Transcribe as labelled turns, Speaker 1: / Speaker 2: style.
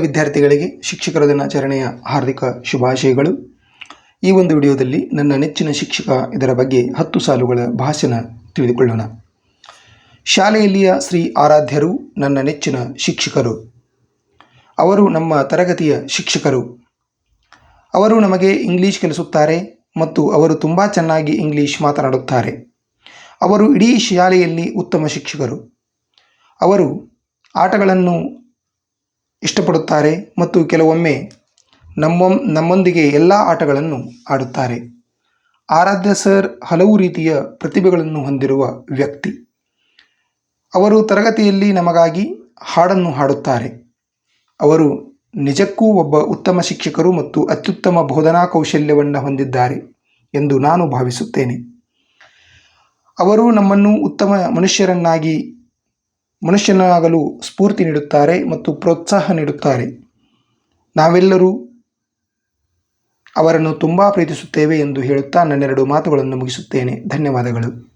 Speaker 1: ವಿದ್ಯಾರ್ಥಿಗಳಿಗೆ ಶಿಕ್ಷಕರ ದಿನಾಚರಣೆಯ ಹಾರ್ದಿಕ ಶುಭಾಶಯಗಳು. ಈ ಒಂದು ವಿಡಿಯೋದಲ್ಲಿ ನನ್ನ ನೆಚ್ಚಿನ ಶಿಕ್ಷಕ ಇದರ ಬಗ್ಗೆ ಹತ್ತು ಸಾಲುಗಳ ಭಾಷಣ ತಿಳಿದುಕೊಳ್ಳೋಣ. ಶಾಲೆಯಲ್ಲಿಯ ಶ್ರೀ ಆರಾಧ್ಯರು ನನ್ನ ನೆಚ್ಚಿನ ಶಿಕ್ಷಕರು. ಅವರು ನಮ್ಮ ತರಗತಿಯ ಶಿಕ್ಷಕರು. ಅವರು ನಮಗೆ ಇಂಗ್ಲೀಷ್ ಕಲಿಸುತ್ತಾರೆ ಮತ್ತು ಅವರು ತುಂಬ ಚೆನ್ನಾಗಿ ಇಂಗ್ಲೀಷ್ ಮಾತನಾಡುತ್ತಾರೆ. ಅವರು ಇಡೀ ಶಾಲೆಯಲ್ಲಿ ಉತ್ತಮ ಶಿಕ್ಷಕರು. ಅವರು ಆಟಗಳನ್ನು ಇಷ್ಟಪಡುತ್ತಾರೆ ಮತ್ತು ಕೆಲವೊಮ್ಮೆ ನಮ್ಮ, ನಮ್ಮೊಂದಿಗೆ ಎಲ್ಲ ಆಟಗಳನ್ನು ಆಡುತ್ತಾರೆ. ಆರಾಧ್ಯ ಸರ್ ಹಲವು ರೀತಿಯ ಪ್ರತಿಭೆಗಳನ್ನು ಹೊಂದಿರುವ ವ್ಯಕ್ತಿ. ಅವರು ತರಗತಿಯಲ್ಲಿ ನಮಗಾಗಿ ಹಾಡನ್ನು ಹಾಡುತ್ತಾರೆ. ಅವರು ನಿಜಕ್ಕೂ ಒಬ್ಬ ಉತ್ತಮ ಶಿಕ್ಷಕರು ಮತ್ತು ಅತ್ಯುತ್ತಮ ಬೋಧನಾ ಕೌಶಲ್ಯವನ್ನು ಹೊಂದಿದ್ದಾರೆ ಎಂದು ನಾನು ಭಾವಿಸುತ್ತೇನೆ. ಅವರು ನಮ್ಮನ್ನು ಉತ್ತಮ ಮನುಷ್ಯರನ್ನಾಗಿ ಮನುಷ್ಯನಾಗಲು ಸ್ಫೂರ್ತಿ ನೀಡುತ್ತಾರೆ ಮತ್ತು ಪ್ರೋತ್ಸಾಹ ನೀಡುತ್ತಾರೆ. ನಾವೆಲ್ಲರೂ ಅವರನ್ನು ತುಂಬ ಪ್ರೀತಿಸುತ್ತೇವೆ ಎಂದು ಹೇಳುತ್ತಾ ನನ್ನೆರಡು ಮಾತುಗಳನ್ನು ಮುಗಿಸುತ್ತೇನೆ. ಧನ್ಯವಾದಗಳು.